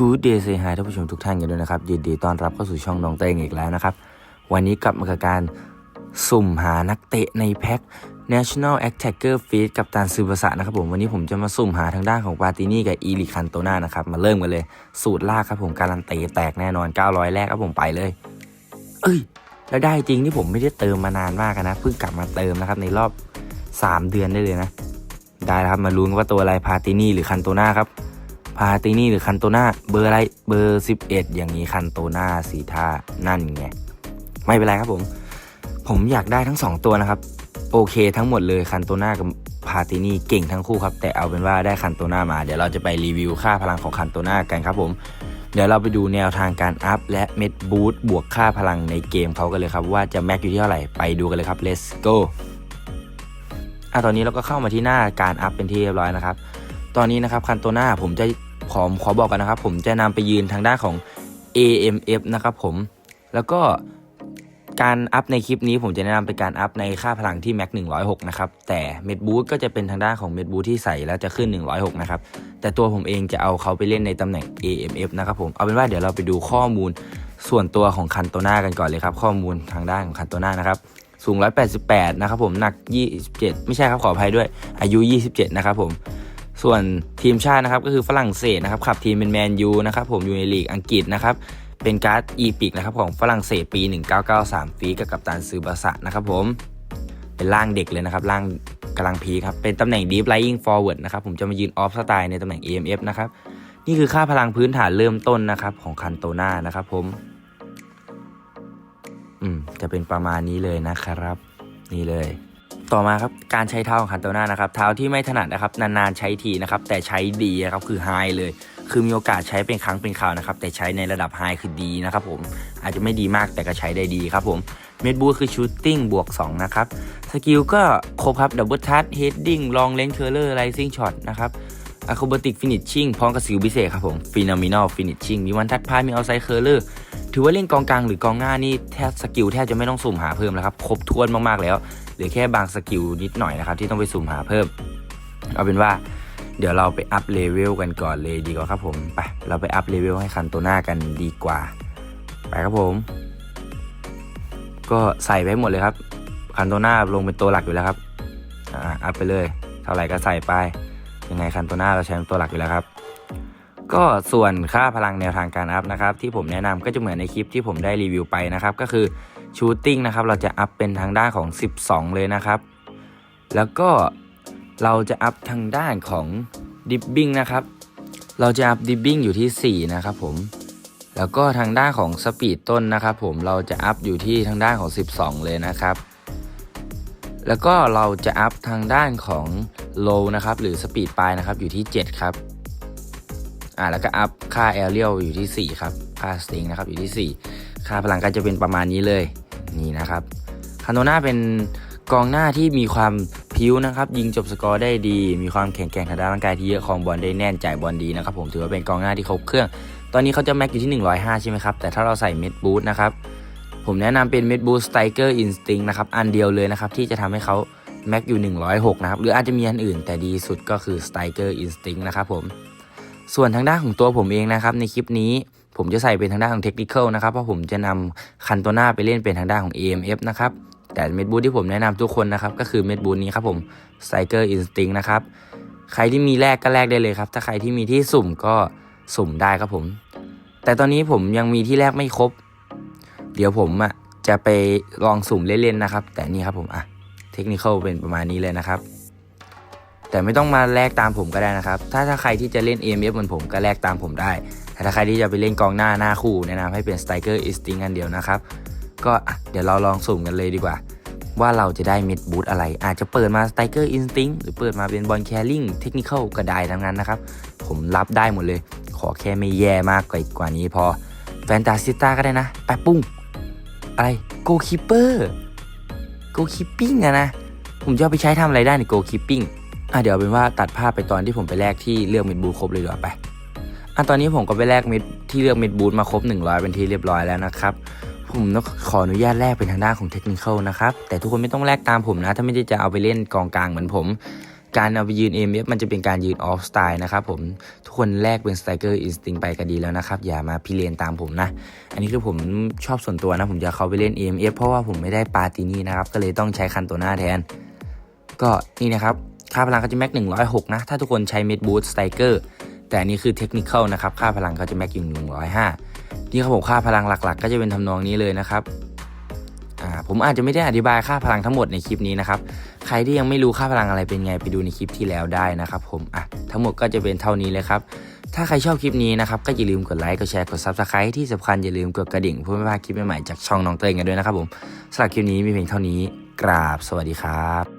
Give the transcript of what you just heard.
กูดเดย์เซฮายท่านผู้ชมทุกท่านกันด้วยนะครับ ยินดีต้อนรับเข้าสู่ช่องน้องเต้งอีกแล้วนะครับ วันนี้กลับมากับการสุ่มหานักเตะในแพ็ค National Attacker Feed กับตานซืบาสะนะครับผม วันนี้ผมจะมาสุ่มหาทางด้านของปาตินี่กับอีลิคันโตนานะครับ มาเริ่มกันเลย สูตรลากครับผมการันตีแตกแน่นอน 900 แรกครับผมไปเลย เอ้ย แล้วได้จริงที่ผมไม่ได้เติมมานานมากนะเพิ่งกลับมาเติมนะครับในรอบ 3 เดือนได้เลยนะ ได้แล้วครับมาลุ้นว่าตัวอะไรพาตินี่หรือคันโตนาครับ พาตินี่หรือคันโตนาเบอร์อะไรเบอร์ 11 อย่างนี้คันโตนาสีทานั่นไงไม่เป็นไรครับผม ผมอยากได้ทั้ง 2 ตัวนะครับ โอเคทั้งหมดเลยคันโตนากับพาตินี่เก่งทั้งคู่ครับ แต่เอาเป็นว่าได้คันโตนามา เดี๋ยวเราจะไปรีวิวค่าพลังของคันโตนากันครับผมเดี๋ยวเราไปดูแนวทางการอัพและเม็ดบูทบวกค่าพลังในเกมเขากันเลยครับ ว่าจะแม็กอยู่ที่เท่าไหร่ไปดูกันเลยครับ let's go อะตอนนี้เราก็เข้ามาที่หน้าการอัพเป็นที่เรียบร้อยนะครับ ตอนนี้นะครับคันโตนาผมจะ ขอขอบอกกันนะครับ ผมจะนำไปยืนทางด้านของ AMF นะครับผม แล้วก็การอัพในคลิปนี้ผมจะแนะนำเป็นการอัพในค่าพลังที่แม็ก106 นะครับ แต่เม็ดบูทก็จะเป็นทางด้านของเม็ดบูทที่ใส่แล้วจะขึ้น 106 นะครับ แต่ตัวผมเองจะเอาเขาไปเล่นในตำแหน่ง AMF นะครับผม เอาเป็นว่าเดี๋ยวเราไปดูข้อมูลส่วนตัวของคันโตนากันก่อนเลยครับ ข้อมูลทางด้านของคันโตนานะครับ สูง 188 นะครับผม หนัก 27 ไม่ใช่ครับขออภัยด้วย อายุ 27 นะครับผม ส่วนทีมชาตินะครับก็คือฝรั่งเศสนะครับขับทีมเป็นแมนยูนะครับผมอยู่ในลีกอังกฤษนะครับเป็นการ์ดอีพิกนะครับของฝรั่งเศสปี 1993 ฟีกับกัปตันซือบาสะนะครับผมเป็นร่างเด็กเลยนะครับร่างกำลังพีครับเป็นตำแหน่ง Deep Lying Forward นะครับผมจะมายืนออฟสไตล์ในตำแหน่ง EMF นะครับนี่คือค่าพลังพื้นฐานเริ่มต้นนะครับของคันโตนานะครับผมอืมจะเป็นประมาณนี้เลยนะครับ นี่เลย ต่อมาครับการใช้เท้าของคันโตนานะครับเท้าที่ไม่ถนัดนะครับนานๆใช้ทีนะครับแต่ใช้ดีครับคือไฮเลย คือมีโอกาสใช้เป็นครั้งเป็นคราวนะครับแต่ใช้ในระดับไฮคือดีนะครับผมอาจจะไม่ดีมากแต่ก็ใช้ได้ดีครับผมเมดบูคือชูตติ้งบวก2นะครับสกิลก็ครบครับดับเบิลทัชเฮดดิ้งลองเลนเคอร์เลอร์ไรซิ่งช็อตนะครับอะค r บติกฟินิชชิ่งพร้อมกับสกิลพิเศษครับผมฟิน o มินอลฟินิชชิ่งมีวันทัดพายมีเอาไซเคอร์เลอร์ถือว่าเล่นกองกลางหรือกองหน้านี่แทบสกิลแทบจะไม่ต้องสุ่มหาเพิ่มแล้วครับครบถ้วนมากๆแล้ว หลือแค่บางสกิลนิดหน่อยนะครับที่ต้องไปสุ่มหาเพิ่ม เอาเป็นว่าเดี๋ยวเราไปอัพเลเวลกันก่อนเลยดีกว่าครับผมไปเราไปอัพเลเวลให้คันตัวหน้ากันดีกว่า ไปครับผม ก็ใส่ไปหมดเลยครับ คันโตนาลงเป็นตัวหลักอยู่แล้วครับอ่าอัพไปเลย เท่าไหร่ก็ใส่ไปยังไงคันโตนาเราใช้เป็นตัวหลักอยู่แล้วครับ ก็ส่วนค่าพลังแนวทางการอัพนะครับ ที่ผมแนะนำก็จะเหมือนในคลิปที่ผมได้รีวิวไปนะครับ ก็คือ ชูตติ้งนะครับเราจะอัพเป็นทางด้านของ 12 เลยนะครับ แล้วก็เราจะอัพทางด้านของดิบบิ้งนะครับ เราจะอัพดิบบิ้งอยู่ที่ 4 นะครับผม แล้วก็ทางด้านของสปีดต้นนะครับผมเราจะอัพอยู่ที่ทางด้านของ 12 เลยนะครับ แล้วก็เราจะอัพทางด้านของโลนะครับหรือสปีดปลายนะครับอยู่ที่ 7 ครับอ่าแล้วก็อัพค่าแอเรียลอยู่ที่ 4 ครับ ค่าสติงนะครับอยู่ที่ 4 ค่าพลังก็จะเป็นประมาณนี้เลย นี่นะครับคาโนนาเป็นกองหน้าที่มีความพิ้วนะครับ ยิงจบสกอร์ได้ดี มีความแข็งแกร่งทางด้านร่างกายที่เยอะของบอลได้แน่นจ่ายบอลดีนะครับผมถือว่าเป็นกองหน้าที่ครบเครื่อง ตอนนี้เขาจะแม็กอยู่ที่ 105 ใช่ไหมครับ แต่ถ้าเราใส่เม็ดบูทนะครับ ผมแนะนำเป็นเม็ดบูทสไตเกอร์อินสติ้งนะครับอันเดียวเลยนะครับที่จะทำให้เขาแม็กอยู่ 106 นะครับ หรืออาจจะมีอันอื่น แต่ดีสุดก็คือสไตเกอร์อินสติ้งนะครับผมส่วนทางด้านของตัวผมเองนะครับในคลิปนี้ ผมจะใส่เป็นทางด้านของเทคนิคนะครับเพราะผมจะนำคันโตนาไปเล่นเป็นทางด้านของ AMF นะครับแต่เม็ดบูทที่ผมแนะนำทุกคนนะครับก็คือเม็ดบูทนี้ครับผมไตเกอร์อินสติ้งนะครับใครที่มีแลกก็แลกได้เลยครับ ถ้าใครที่มีที่สุ่มก็สุ่มได้ครับผม แต่ตอนนี้ผมยังมีที่แรกไม่ครบ เดี๋ยวผมอะจะไปลองสุ่มเล่นๆนะครับ แต่นี่ครับผมอะเทคนิคเป็นประมาณนี้เลยนะครับ แต่ไม่ต้องมาแลกตามผมก็ได้นะครับ ถ้าถ้าใครที่จะเล่น AMF เหมือนผมก็แลกตามผมได้ แต่ถ้าใครที่จะไปเล่นกองหน้าหน้าคู่แนะนำให้เป็น Striker i n s t i n c t อันเดียวนะครับ ก็เดี๋ยวเราลองสุ่มกันเลยดีกว่า ว่าเราจะได้เม็ดบูทอะไร อาจจะเปิดมา Striker Instinct หรือเปิดมาเป็นบอลแคริ่งเทคนิคก็ได้ทั้งนั้นนะครับ ผมรับได้หมดเลย ขอแค่ไม่แย่มากกว่ากว่านี้พอแฟนตาซิต้าก็ได้นะไปปุ้งอะไรโกคิปเปอร์โกคิปปิ้งอะนะผมจะเอาไปใช้ทำอะไรได้ในโกคิปปิ้งอะเดี๋ยวเอาเป็นว่าตัดภาพไปตอนที่ผมไปแลกที่เลือกเม็ดบูทครบเลยดีกว่าไป อะตอนนี้ผมก็ไปแลกเม็ดที่เลือกเม็ดบูทมาครบ 100 เป็นที่เรียบร้อยแล้วนะครับ ผมต้องขออนุญาตแลกเป็นทางด้านของเทคนิคนะครับ แต่ทุกคนไม่ต้องแลกตามผมนะ ถ้าไม่ได้จะเอาไปเล่นกองกลางเหมือนผม การเอาไปยืน AMF มันจะเป็นการยืนออฟสไตล์นะครับผมทุกคนแลกเป็นสไตเกอร์อินสติ้งไปก็ดีแล้วนะครับ อย่ามาพิเรนตามผมนะ อันนี้คือผมชอบส่วนตัวนะ ผมจะเข้าไปเล่น AMF เพราะว่าผมไม่ได้ปาตินี่นะครับก็เลยต้องใช้คันตัวหน้าแทน ก็นี่นะครับค่าพลังเขาจะแม็ก106นะถ้าทุกคนใช้เมดบูทสไตเกอร์ แต่นนี้คือเทคนิคนะครับ ค่าพลังเขาจะแม็กอยู่105นี่ครับผมค่าพลังหลักๆ ก็จะเป็นทำนองนี้เลยนะครับผมอาจจะไม่ได้อธิบายค่าพลังทั้งหมดในคลิปนี้นะครับ ใครที่ยังไม่รู้ค่าพลังอะไรเป็นไงไปดูในคลิปที่แล้วได้นะครับ ผมอะทั้งหมดก็จะเป็นเท่านี้เลยครับ ถ้าใครชอบคลิปนี้นะครับก็อย่าลืมกดไลค์ กดแชร์ กด Subscribe ที่สำคัญอย่าลืมกดกระดิ่งเพื่อไม่พลาดคลิปใหม่ๆจากช่องน้องเตยกันด้วยนะครับผมสำหรับคลิปนี้มีเพียงเท่านี้ กราบสวัสดีครับ